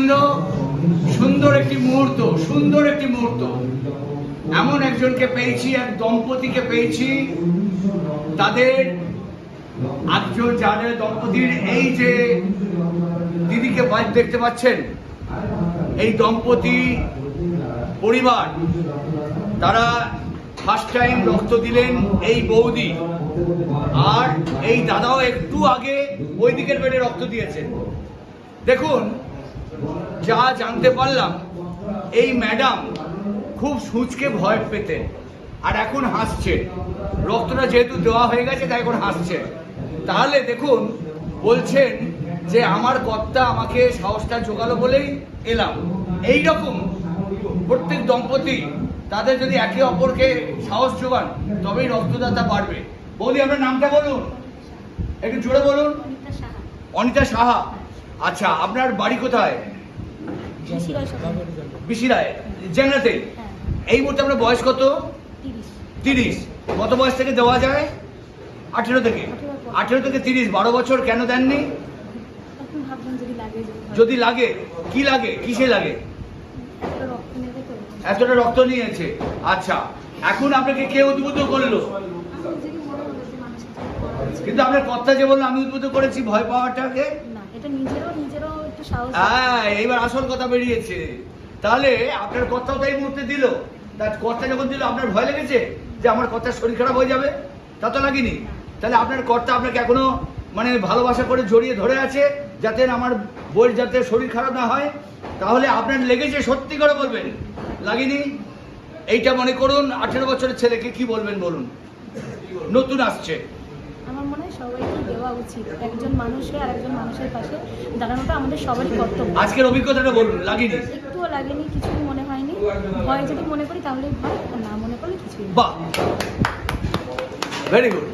দর্শকবৃন্দ সুন্দর একটি মুহূর্ত, সুন্দর একটি মুহূর্ত। এমন একজনকে পেয়েছি, এক দম্পতিকে পেয়েছি। তাদের একজন যাদের দম্পতির এই যে দিদিকে দেখতে পাচ্ছেন, এই দম্পতি পরিবার, তারা ফার্স্ট টাইম রক্ত দিলেন এই বৌদি। আর এই দাদাও একটু আগে ওই দিকের বেডে রক্ত দিয়েছেন দেখুন যা জানতে পারলাম, এই ম্যাডাম খুব সুচকে ভয় পেতেন আর এখন হাসছে। রক্তটা যেহেতু দেওয়া হয়ে গেছে, তাই এখন হাসছে। তাহলে দেখুন, বলছেন যে আমার কর্তা আমাকে সাহসটা জোগালো বলেই এলাম। এই রকম প্রত্যেক দম্পতি তাদের যদি একে অপরকে সাহস যোগান তবেই রক্তদাতা বাড়বে। বৌদি, আপনার নামটা বলুন। একটু জোরে বলুন। অনিতা সাহা। আচ্ছা আপনার বাড়ি কোথায়? বিশিরায়। জেনাতে হ্যাঁ। এই মুহূর্তে আপনার বয়স কত? তিরিশ। কত বয়স থেকে দেওয়া যায়? আঠেরো থেকে। আঠেরো থেকে তিরিশ। বারো বছর কেন দেননি? যদি লাগে কি লাগে? কিসে লাগে? এতটা রক্ত নিয়েছে। আচ্ছা এখন আপনাকে কে উদ্বুদ্ধ করল আমার নিজেরই মনে হলো যে মানুষের জন্য করা উচিত। কিন্তু আপনার কথা যে বলল আমি উদ্বুদ্ধ করেছি ভয় পাওয়াটাকে? না এটা নিজেরও নিজেরও একটু সাহস হ্যাঁ এইবার আসল কথা বেরিয়েছে। তাহলে আপনার কথাও তো এই মুহূর্তে দিল। তার কথা যখন দিল আপনার ভয় লেগেছে যে আমার কথার শরীর খারাপ হয়ে যাবে? তা তো লাগেনি। তাহলে আপনার কর্তা আপনাকে এখনও মানে ভালোবাসা করে জড়িয়ে ধরে আছে যাতে আমার বইয়ের যাতে শরীর খারাপ না হয়? তাহলে আপনার লেগেছে সত্যি করে বলবেন। লাগেনি? এইটা মনে করুন আঠেরো বছরের ছেলেকে কি বলবেন বলুন? নতুন আসছে। আমার মনে হয় সবাইকে দেওয়া উচিত। একজন মানুষকে আর একজন মানুষের পাশে দাঁড়ানোটা আমাদের সবারই কর্তব্য। আজকের অভিজ্ঞতাটা বলুন লাগেনি? একটুও লাগেনি কিছু মনে হয়নি। ভয় যদি মনে করি তাহলে ভয় না মনে করলে কিছুই বাহ! Very good